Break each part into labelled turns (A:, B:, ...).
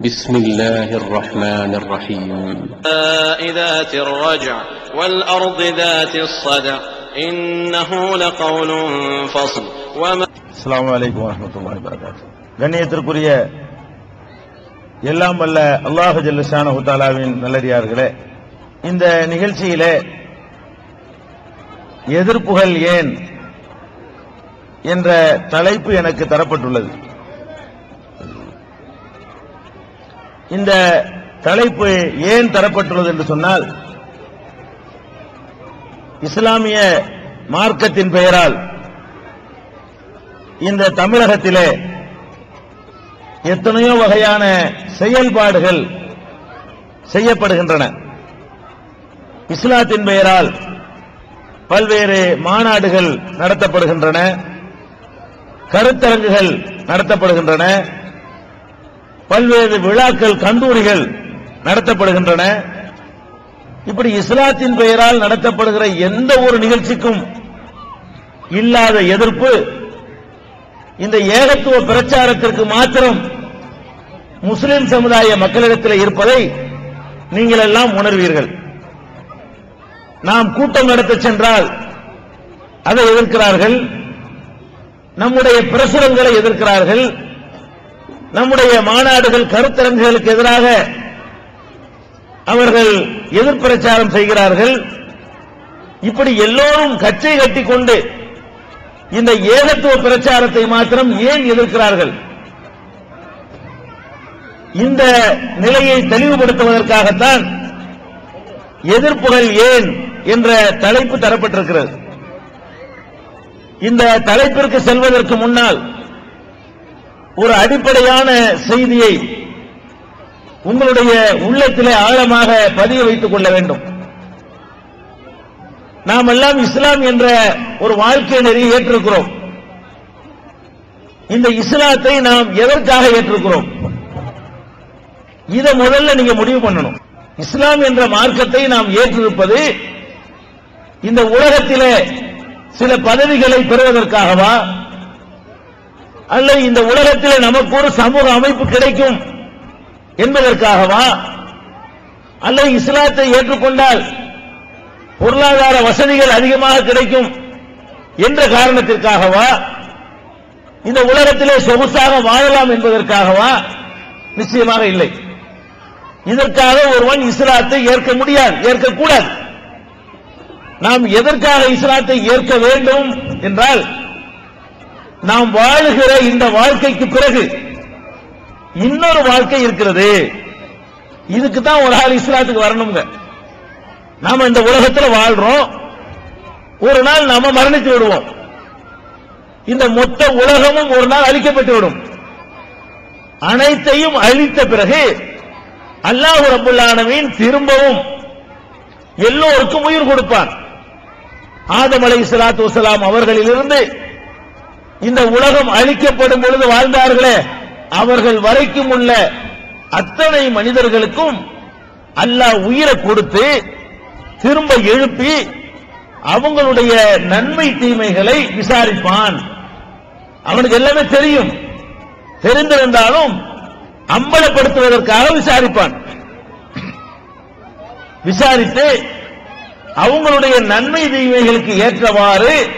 A: بسم الله الرحمن الرحيم
B: ذات الرجع والأرض ذات الصدع إنه لقول فصل وما
C: அஸ்ஸலாமு அலைக்கும் வரஹ்மத்துல்லாஹி வபரகாத்துஹு கண்ணியத்திற்குரிய எல்லாம் வல்ல அல்லாஹ் ஜல்லஷானஹு தஆலாவின் நல்லடியார்களே இந்த நிகழ்ச்சியிலே எதிர்ப்புகள் ஏன் என்ற தலைப்பு எனக்கு தரப்பட்டுள்ளது இந்த தலைப்பு ஏன் தரப்பட்டுள்ளது என்று சொன்னால் இஸ்லாமிய மார்க்கத்தின் பெயரால் இந்த தமிழகத்திலே எத்தனையோ வகையான செயல்பாடுகள் செய்யப்படுகின்றன. இஸ்லாத்தின் பெயரால் பல்வேறு மாநாடுகள் நடத்தப்படுகின்றன கருத்தரங்குகள் நடத்தப்படுகின்றன பல்வேறு விழாக்கள் கந்தூரிகள் நடத்தப்படுகின்றன. இப்படி இஸ்லாத்தின் பெயரால் நடத்தப்படுகிற எந்த ஒரு நிகழ்ச்சிக்கும் இல்லாத எதிர்ப்பு இந்த ஏகத்துவ பிரச்சாரத்திற்கு மாத்திரம் முஸ்லிம் சமுதாய மக்களிடத்தில் இருப்பதை நீங்கள் எல்லாம் உணர்வீர்கள். நாம் கூட்டம் நடத்த சென்றால் அதை எதிர்க்கிறார்கள். நம்முடைய பிரசுரங்களை எதிர்க்கிறார்கள். நம்முடைய மாநாடுகள் கருத்தரங்குகளுக்கு எதிராக அவர்கள் எதிர்பிரச்சாரம் செய்கிறார்கள். இப்படி எல்லோரும் கச்சை கட்டி கொண்டு இந்த ஏகத்துவ பிரச்சாரத்தை மாத்திரம் ஏன் எதிர்க்கிறார்கள்? இந்த நிலையை தெளிவுபடுத்துவதற்காகத்தான் எதிர்ப்புகள் ஏன் என்ற தலைப்பு தரப்பட்டிருக்கிறது. இந்த தலைப்பிற்கு செல்வதற்கு முன்னால் ஒரு அடிப்படையான செய்தியை உங்களுடைய உள்ளத்திலே ஆழமாக பதிய வைத்துக் கொள்ள வேண்டும். நாம் எல்லாம் இஸ்லாம் என்ற ஒரு வாழ்க்கை நெறி ஏற்றிருக்கிறோம். இந்த இஸ்லாத்தை நாம் எதற்காக ஏற்றிருக்கிறோம்? இதை முதல்ல நீங்க முடிவு பண்ணணும். இஸ்லாம் என்ற மார்க்கத்தை நாம் ஏற்றிருப்பது இந்த உலகத்திலே சில பதவிகளை பெறுவதற்காகவா? அல்லது இந்த உலகத்தில் நமக்கு ஒரு சமூக அமைப்பு கிடைக்கும் என்பதற்காகவா? அல்லது இஸ்லாத்தை ஏற்றுக்கொண்டால் பொருளாதார வசதிகள் அதிகமாக கிடைக்கும் என்ற காரணத்திற்காகவா? இந்த உலகத்திலே சொகுசாக வாழலாம் என்பதற்காகவா? நிச்சயமாக இல்லை. இதற்காக ஒருவன் இஸ்லாத்தை ஏற்க முடியாது ஏற்கக்கூடாது. நாம் எதற்காக இஸ்லாத்தை ஏற்க வேண்டும் என்றால் நாம் வாழுகிற இந்த வாழ்க்கைக்கு பிறகு இன்னொரு வாழ்க்கை இருக்கிறது. இதுக்கு தான் ஒரு ஆள் இஸ்லாத்துக்கு வரணுங்க நாம இந்த உலகத்தில் வாழ்றோம். ஒரு நாள் நாம மரணித்து விடுவோம். இந்த மொத்த உலகமும் ஒரு நாள் அழிக்கப்பட்டு விடும். அனைத்தையும் அழித்த பிறகு அல்லாஹ் ரபுல்லானவின் திரும்பவும் எல்லோருக்கும் உயிர் கொடுப்பான். ஆதம் அலை சலாத்து வசலாம் அவர்களிலிருந்து இந்த உலகம் அழிக்கப்படும் பொழுது வாழ்ந்தார்களே அவர்கள் வரைக்கும் உள்ள அத்தனை மனிதர்களுக்கும் அல்லாஹ் உயிரை கொடுத்து திரும்ப எழுப்பி அவங்களுடைய நன்மை தீமைகளை விசாரிப்பான். அவனுக்கு எல்லாமே தெரியும். தெரிந்திருந்தாலும் அம்பலப்படுத்துவதற்காக விசாரிப்பான். விசாரித்து அவங்களுடைய நன்மை தீமைகளுக்கு ஏற்றவாறு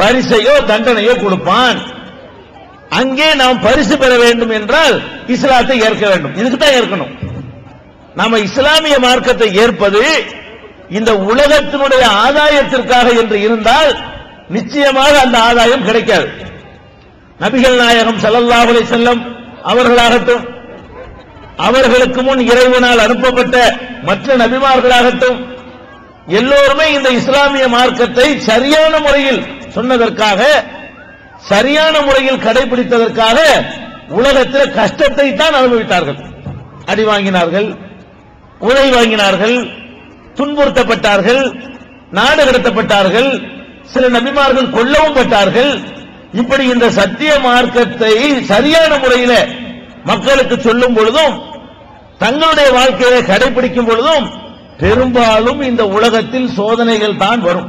C: பரிசையோ தண்டனையோ கொடுப்பான். அங்கே நாம் பரிசு பெற வேண்டும் என்றால் இஸ்லாத்தை ஏற்க வேண்டும். இதுக்கு தான் ஏற்கணும். நாம இஸ்லாமிய மார்க்கத்தை ஏற்பது இந்த உலகத்தினுடைய ஆதாயத்திற்காக என்று இருந்தால் நிச்சயமாக அந்த ஆதாயம் கிடைக்காது. நபிகள் நாயகம் சல்லல்லாஹலை செல்லம் அவர்களாகட்டும் அவர்களுக்கு முன் இறைவனால் அனுப்பப்பட்ட மற்ற நபிமார்களாகட்டும் எல்லோருமே இந்த இஸ்லாமிய மார்க்கத்தை சரியான முறையில் சொன்னதற்காக சரியான முறையில் கடைபிடித்ததற்காக உலகத்தில் கஷ்டத்தை தான் அனுபவித்தார்கள். அடி வாங்கினார்கள் உதை வாங்கினார்கள் துன்புறுத்தப்பட்டார்கள் நாடு கடத்தப்பட்டார்கள் சில நபிமார்கள் கொல்லவும் பட்டார்கள். இப்படி இந்த சத்திய மார்க்கத்தை சரியான முறையில மக்களுக்கு சொல்லும் பொழுதும் தங்களுடைய வாழ்க்கையை கடைபிடிக்கும் பொழுதும் பெரும்பாலும் இந்த உலகத்தில் சோதனைகள் தான் வரும்.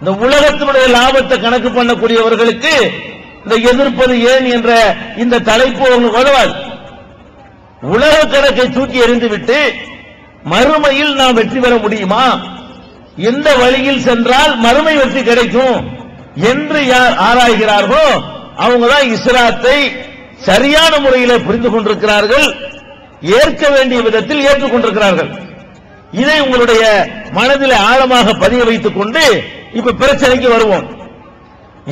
C: இந்த உலகத்தினுடைய லாபத்தை கணக்கு பண்ணக்கூடியவர்களுக்கு இந்த எதிர்ப்பது ஏன் என்ற இந்த தலைப்பு அவங்களுக்கு உதவாது உலக கணக்கை தூக்கி எறிந்துவிட்டு மறுமையில் நாம் வெற்றி பெற முடியுமா? எந்த வழியில் சென்றால் மறுமை வெற்றி கிடைக்கும் என்று யார் ஆராய்கிறார்களோ அவங்க தான் சரியான முறையில் புரிந்து கொண்டிருக்கிறார்கள் ஏற்க வேண்டிய விதத்தில் ஏற்றுக்கொண்டிருக்கிறார்கள். இதை உங்களுடைய மனதில் ஆழமாக பதிய வைத்துக் கொண்டு இப்ப பிரச்சனைக்கு வருவோம்.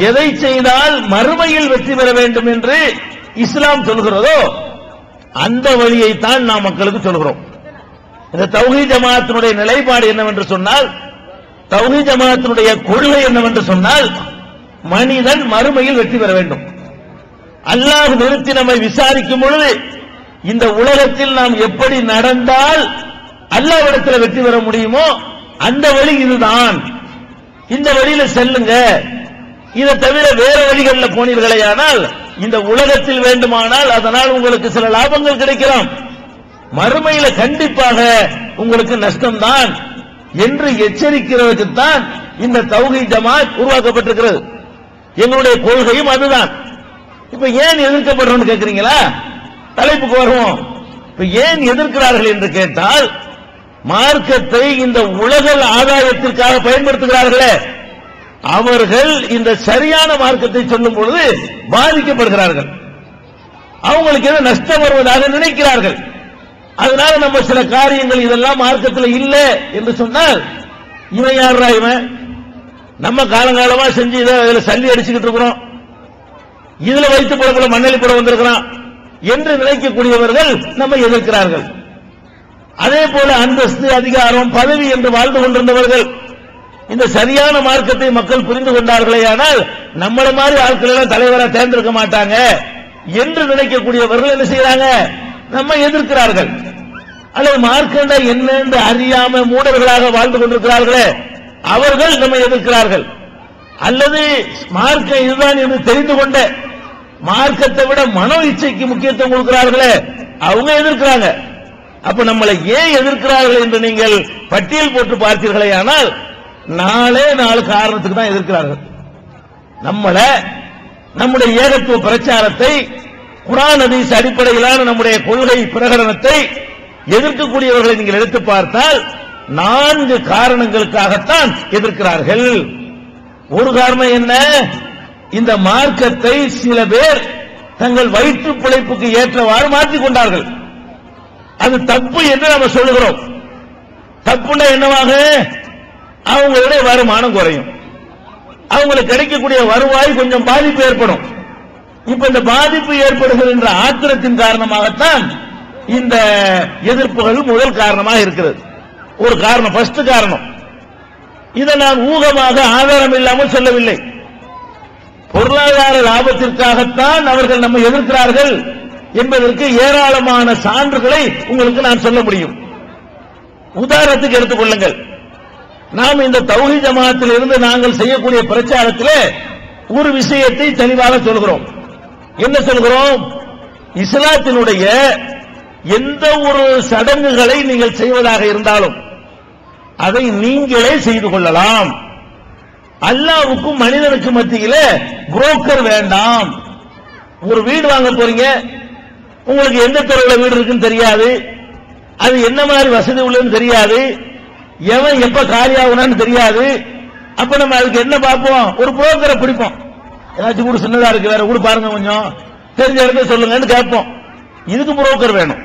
C: எதை செய்தால் மறுமையில் வெற்றி பெற வேண்டும் என்று இஸ்லாம் சொல்கிறதோ அந்த வழியை தான் நாம் மக்களுக்கு சொல்கிறோம் இந்த தௌஹி ஜமாத்தினுடைய நிலைப்பாடு என்னவென்று சொன்னால் தௌஹி ஜமாத்தினுடைய கொள்கை என்னவென்று சொன்னால் மனிதன் மறுமையில் வெற்றி பெற வேண்டும். அல்லாஹ் நிறுத்தி நம்மை விசாரிக்கும் பொழுது இந்த உலகத்தில் நாம் எப்படி நடந்தால் அல்லாவிடத்தில் வெற்றி பெற முடியுமோ அந்த வழி இதுதான். இந்த வழியில செல்லுங்க. இதை தவிர வேற வழிகளில் போனீர்களே ஆனால் இந்த உலகத்தில் வேண்டுமானால் அதனால் உங்களுக்கு சில லாபங்கள் கிடைக்கலாம். மறுமையில கண்டிப்பாக உங்களுக்கு நஷ்டம்தான். என்று எச்சரிக்கிறதுக்கு தான் இந்த தௌகை ஜமாத் உருவாக்கப்பட்டிருக்கிறது. எங்களுடைய கொள்கையும் அதுதான். இப்ப ஏன் எதிர்க்கப்படுறோம்னு கேக்குறீங்களா? தலைப்புக்கு வருவோம். இப்ப ஏன் எதிர்க்கிறார்கள் என்று கேட்டால் மார்க்கத்தை இந்த உலக ஆதாயத்திற்காக பயன்படுத்துகிறார்களே. அவர்கள் இந்த சரியான மார்க்கத்தை சொல்லும் பொழுது பாதிக்கப்படுகிறார்கள். அவங்களுக்கு ஏதோ நஷ்டம் வருவதாக நினைக்கிறார்கள். அதனால நம்ம சில காரியங்கள் இதெல்லாம் மார்க்கத்தில் இல்லை என்று சொன்னால் இவன் யாருடா இவன்? நம்ம காலங்காலமா செஞ்சு இதை இதுல சல்லி அடிச்சுக்கிட்டு இருக்கிறோம். இதுல வைத்து போல மண்ணளி போட வந்திருக்கிறான். என்று நினைக்கக்கூடியவர்கள் நம்ம எதிர்க்கிறார்கள். அதே போல அந்தஸ்து அதிகாரம் பதவி என்று வாழ்ந்து கொண்டிருந்தவர்கள் இந்த சரியான மார்க்கத்தை மக்கள் புரிந்து கொண்டார்களே ஆனால் நம்மள மாதிரி ஆட்கள் எல்லாம் தலைவராக தேர்ந்தெடுக்க மாட்டாங்க என்று நினைக்கக்கூடியவர்கள் என்ன செய்யறாங்க? நம்ம எதிர்க்கிறார்கள். அல்லது மார்க்கண்டா என்ன என்று அறியாம மூடர்களாக வாழ்ந்து கொண்டிருக்கிறார்களே அவர்கள் நம்ம எதிர்க்கிறார்கள். அல்லது மார்க்க இதுதான் என்று தெரிந்து கொண்ட மார்க்கத்தை விட மனோ இச்சைக்கு முக்கியத்துவம் கொடுக்கிறார்களே அவங்க எதிர்க்கிறாங்க. அப்ப நம்மளை ஏன் எதிர்க்கிறார்கள் என்று நீங்கள் பட்டியல் போட்டு பார்த்தீர்களே ஆனால் நாளே நாலு காரணத்துக்கு தான் எதிர்க்கிறார்கள். நம்மளை நம்முடைய ஏகத்துவ பிரச்சாரத்தை குரான் அதிச அடிப்படையிலான நம்முடைய கொள்கை பிரகடனத்தை எதிர்க்கக்கூடியவர்களை நீங்கள் எடுத்து பார்த்தால் நான்கு காரணங்களுக்காகத்தான் எதிர்க்கிறார்கள். ஒரு காரணம் என்ன? இந்த மார்க்கத்தை சில பேர் தங்கள் வயிற்று பிழைப்புக்கு ஏற்றவாறு மாற்றிக் கொண்டார்கள். அது தப்பு என்று நம்ம சொல்லுகிறோம். தப்புன்னா என்னவாக? அவங்களுடைய வருமானம் குறையும். அவங்களுக்கு கிடைக்கக்கூடிய வருவாய் கொஞ்சம் பாதிப்பு ஏற்படும். இப்ப இந்த பாதிப்பு ஏற்படுகின்ற ஆத்திரத்தின் காரணமாகத்தான் இந்த எதிர்ப்புகள் முதல் காரணமாக இருக்கிறது. ஒரு காரணம் ஃபர்ஸ்ட் காரணம். இதை நான் ஊகமாக ஆதாரம் இல்லாமல் சொல்லவில்லை. பொருளாதார லாபத்திற்காகத்தான் அவர்கள் நம்ம எதிர்க்கிறார்கள். என்பதற்கு ஏராளமான சான்றுகளை உங்களுக்கு நான் சொல்ல முடியும். உதாரணத்துக்கு எடுத்துக்கொள்ளுங்கள் நாம் இந்த தௌஹி ஜமாத்தில் இருந்து நாங்கள் செய்யக்கூடிய பிரச்சாரத்தில் ஒரு விஷயத்தை தெளிவாக சொல்கிறோம். என்ன சொல்கிறோம்? இஸ்லாத்தினுடைய எந்த ஒரு சடங்குகளை நீங்கள் செய்வதாக இருந்தாலும் அதை நீங்களே செய்து கொள்ளலாம். அல்லாவுக்கும் மனிதனுக்கு மத்தியில புரோக்கர் வேண்டாம். ஒரு வீடு வாங்க போறீங்க உங்களுக்கு எந்த தெருவில் வீடு இருக்குன்னு தெரியாது. அது என்ன மாதிரி வசதி உள்ளதுன்னு தெரியாது. எவன் எப்ப காலியாகணும்னு தெரியாது. அப்ப நம்ம அதுக்கு என்ன பார்ப்போம்? ஒரு புரோக்கரை பிடிப்போம். ஏதாச்சும் கூட சின்னதா இருக்கு வேற கூட பாருங்க கொஞ்சம். தெரிஞ்ச இடத்த சொல்லுங்கன்னு கேட்போம். இதுக்கு புரோக்கர் வேணும்.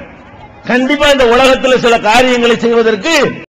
C: கண்டிப்பா இந்த உலகத்தில் சில காரியங்களை செய்வதற்கு